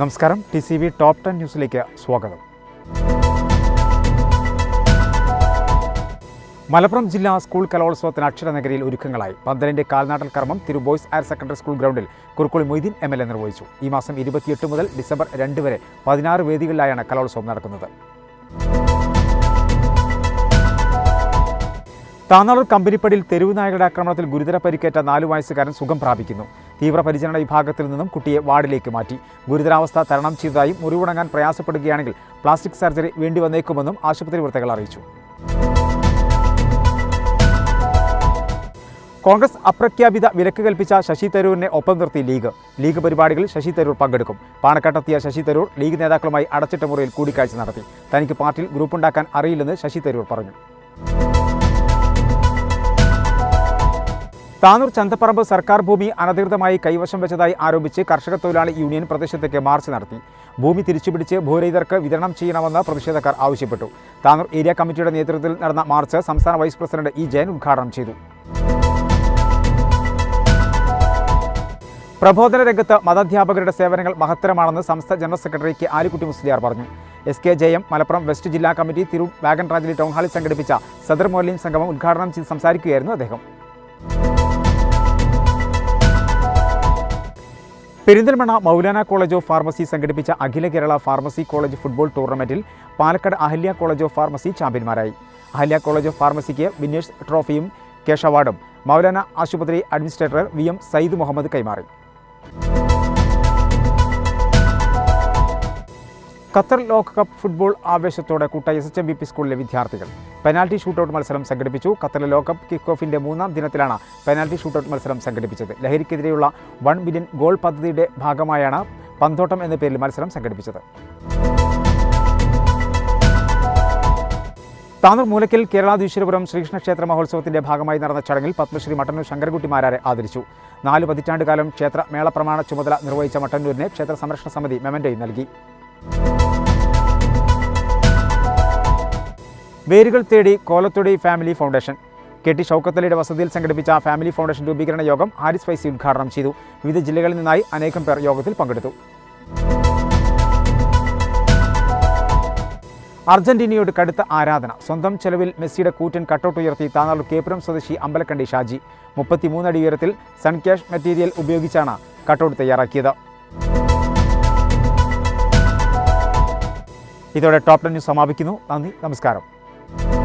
നമസ്കാരം. T C B top ten ന്യൂസിലേക്ക് സ്വാഗതം. മലപ്പുറം ജില്ലാ സ്കൂൾ കലോത്സവത്തിന് അക്ഷരനഗരിയിൽ ഒരുക്കങ്ങളായി. പന്തലിന്റെ കാൽനാട്ടൽ കർമ്മം തിരു ബോയ്സ് ഹയർ സെക്കൻഡറി സ്കൂൾ ഗ്രൗണ്ടിൽ Kurukkoli Moideen M L A നിർവഹിച്ചു. ഈ മാസം ഇരുപത്തിയെട്ട് മുതൽ ഡിസംബർ രണ്ട് വരെ പതിനാറ് വേദികളിലായാണ് കലോത്സവം നടക്കുന്നത്. താനാളൂർ കമ്പനിപ്പടിയിൽ തെരുവ് നായകളുടെ ആക്രമണത്തിൽ ഗുരുതര പരിക്കേറ്റ നാലു വയസ്സുകാരൻ സുഖം പ്രാപിക്കുന്നു. തീവ്രപരിചരണ വിഭാഗത്തിൽ നിന്നും കുട്ടിയെ വാർഡിലേക്ക് മാറ്റി. ഗുരുതരാവസ്ഥ തരണം ചെയ്തതായും മുറിവുണങ്ങാൻ പ്രയാസപ്പെടുകയാണെങ്കിൽ പ്ലാസ്റ്റിക് സർജറി വേണ്ടി വന്നേക്കുമെന്നും ആശുപത്രി വൃത്തകൾ അറിയിച്ചു. കോൺഗ്രസ് അപ്രഖ്യാപിത വിലക്ക് കൽപ്പിച്ച ശശി തരൂരിനെ ഒപ്പം നിർത്തി ലീഗ്. ലീഗ് പരിപാടികളിൽ ശശി തരൂർ പങ്കെടുക്കും. പാണക്കാട്ടെത്തിയ ശശി തരൂർ ലീഗ് നേതാക്കളുമായി അടച്ചിട്ട മുറിയിൽ കൂടിക്കാഴ്ച നടത്തി. തനിക്ക് പാർട്ടിയിൽ ഗ്രൂപ്പുണ്ടാക്കാൻ അറിയില്ലെന്ന് ശശി തരൂർ പറഞ്ഞു. താനൂർ ചന്തപ്പറമ്പ് സർക്കാർ ഭൂമി അനധികൃതമായി കൈവശം വെച്ചതായി ആരോപിച്ച് കർഷക തൊഴിലാളി യൂണിയൻ പ്രദേശത്തേക്ക് മാർച്ച് നടത്തി. ഭൂമി തിരിച്ചുപിടിച്ച് ഭൂരഹിതർക്ക് വിതരണം ചെയ്യണമെന്ന് പ്രതിഷേധക്കാർ ആവശ്യപ്പെട്ടു. താനൂർ ഏരിയ കമ്മിറ്റിയുടെ നേതൃത്വത്തിൽ നടന്ന മാർച്ച് സംസ്ഥാന വൈസ് പ്രസിഡന്റ് ഇ ജയൻ ഉദ്ഘാടനം ചെയ്തു. പ്രബോധന രംഗത്ത് മതാധ്യാപകരുടെ സേവനങ്ങൾ മഹത്തരമാണെന്ന് സംസ്ഥാന general secretary K Alikutty Musliyar പറഞ്ഞു. എസ് കെ ജയം മലപ്പുറം വെസ്റ്റ് ജില്ലാ കമ്മിറ്റി തിരു വാഗൻ റാജിലി ടൗൺഹാളിൽ സംഘടിപ്പിച്ച സദർ മോലിൻ സംഗമം ഉദ്ഘാടനം ചെയ്ത് സംസാരിക്കുകയായിരുന്നു അദ്ദേഹം. Perinthalmanna Maulana college of pharmacy സംഘടിപ്പിച്ച അഖില കേരള ഫാർമസി കോളേജ് ഫുട്ബോൾ ടൂർണമെന്റിൽ Palakkad Ahalya college of pharmacy ചാമ്പ്യന്മാരായി. Ahalya college of ഫാർമസിക്ക് വിന്നേഴ്സ് ട്രോഫിയും കേഷ് അവാർഡും മൗലാന ആശുപത്രി administrator V M Sayyid Muhammad കൈമാറി. ഖത്തർ ലോകകപ്പ് ഫുട്ബോൾ ആവേശത്തോടെ കൂട്ട S H M B P സ്കൂളിലെ വിദ്യാർത്ഥികൾ. പെനാൽറ്റി ഷൂട്ടൌട്ട് മത്സരം സംഘടിപ്പിച്ചു. ഖത്തറിലെ ലോകകപ്പ് കിക്ക് ഓഫിന്റെ മൂന്നാം ദിനത്തിലാണ് പെനാൽറ്റി ഷൂട്ടൌട്ട് മത്സരം സംഘടിപ്പിച്ചത്. ലഹരിക്കെതിരെയുള്ള വൺ ബില്യൺ ഗോൾ പദ്ധതിയുടെ ഭാഗമായാണ് പന്തോട്ടം എന്ന പേരിൽ മത്സരം സംഘടിപ്പിച്ചത്. താനൂർ മൂലക്കൽ കേരളാധീശ്വരപുരം ശ്രീകൃഷ്ണ ക്ഷേത്ര മഹോത്സവത്തിന്റെ ഭാഗമായി നടന്ന ചടങ്ങിൽ പത്മശ്രീ മട്ടന്നൂർ ശങ്കരകുട്ടിമാരാരെ ആദരിച്ചു. നാല് പതിറ്റാണ്ടുകാലം ക്ഷേത്ര മേള പ്രമാണ ചുമതല നിർവഹിച്ച മട്ടന്നൂരിനെ ക്ഷേത്ര സംരക്ഷണ സമിതി മെമന്റോയും നൽകി. വേരുകൾ തേടി Kolathodi family foundation. K T ഷൗക്കത്തലിയുടെ വസതിയിൽ സംഘടിപ്പിച്ച ഫാമിലി ഫൗണ്ടേഷൻ രൂപീകരണ യോഗം ഹാരിസ് ഫൈസി ഉദ്ഘാടനം ചെയ്തു. വിവിധ ജില്ലകളിൽ നിന്നായി അനേകം പേർ യോഗത്തിൽ പങ്കെടുത്തു. അർജന്റീനയോട് കടുത്ത ആരാധന. സ്വന്തം ചെലവിൽ മെസ്സിയുടെ കൂറ്റൻ കട്ടൗട്ട് ഉയർത്തി താനാളൂർ കേപ്പുരം സ്വദേശി അമ്പലക്കണ്ടി ഷാജി. മുപ്പത്തിമൂന്നടി ഉയരത്തിൽ സൺ ക്യാഷ് മെറ്റീരിയൽ ഉപയോഗിച്ചാണ് കട്ടൗട്ട് തയ്യാറാക്കിയത്. ഇതോടെ ടോപ്പ് ടെൻ ന്യൂസ് സമാപിക്കുന്നു. നന്ദി നമസ്കാരം. Bye.